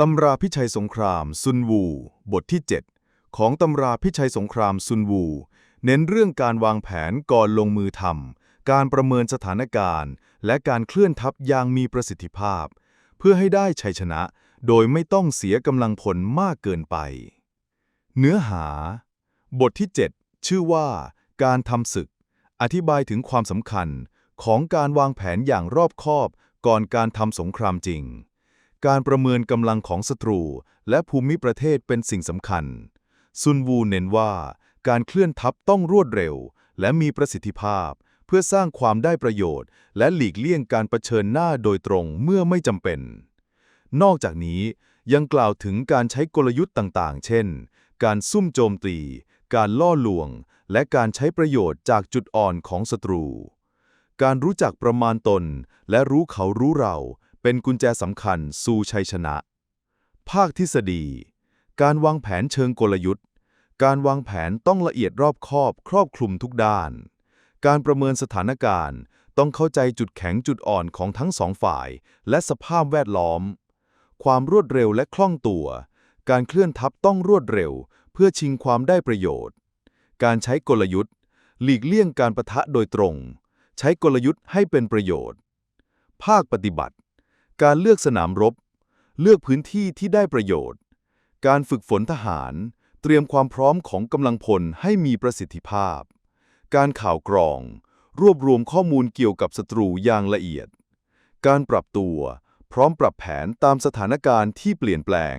ตำราพิชัยสงครามซุนวู บทที่ 7 ของตำราพิชัยสงครามซุนวู เน้นเรื่องการวางแผนก่อนลงมือทำการประเมินสถานการณ์ และการเคลื่อนทัพอย่างมีประสิทธิภาพ เพื่อให้ได้ชัยชนะ โดยไม่ต้องเสียกำลังพลมากเกินไป เนื้อหา บทที่ 7 ชื่อว่า การทำศึก อธิบายถึงความสำคัญของการวางแผนอย่างรอบคอบก่อนการทำสงครามจริง การประเมินกำลังของศัตรู และภูมิประเทศเป็นสิ่งสำคัญ ซุนวูเน้นว่า การเคลื่อนทัพต้องรวดเร็ว และมีประสิทธิภาพ เพื่อสร้างความได้ประโยชน์ และหลีกเลี่ยงการรเผชิญหน้าโดยตรงเมื่อไม่จำเป็น นอกจากนี้ยังกล่าวถึงการใช้กลยุทธ์ต่างๆ เช่น การซุ่มโจมตี การล่อลวง และการใช้ประโยชน์จากจุดอ่อนของศัตรู การรู้จักประมาณตน และรู้เขารู้เรา เป็นกุญแจสำคัญสู่ชัยชนะ ภาคทฤษฎี การวางแผนเชิงกลยุทธ์ การวางแผนต้องละเอียดรอบคอบครอบคลุมทุกด้าน การประเมินสถานการณ์ ต้องเข้าใจจุดแข็งจุดอ่อนของทั้งสองฝ่าย และสภาพแวดล้อม ความรวดเร็วและคล่องตัว การเคลื่อนทัพต้องรวดเร็ว เพื่อชิงความได้ประโยชน์ การใช้กลยุทธ์ หลีกเลี่ยงการประทะโดยตรง ใช้กลยุทธ์ให้เป็นประโยชน์ ภาคปฏิบัติ การเลือกสนามรบ เลือกพื้นที่ที่ได้ประโยชน์ การฝึกฝนทหาร เตรียมความพร้อมของกำลังพลให้มีประสิทธิภาพ การข่าวกรอง รวบรวมข้อมูลเกี่ยวกับศัตรูอย่างละเอียด การปรับตัว พร้อมปรับแผนตามสถานการณ์ที่เปลี่ยนแปลง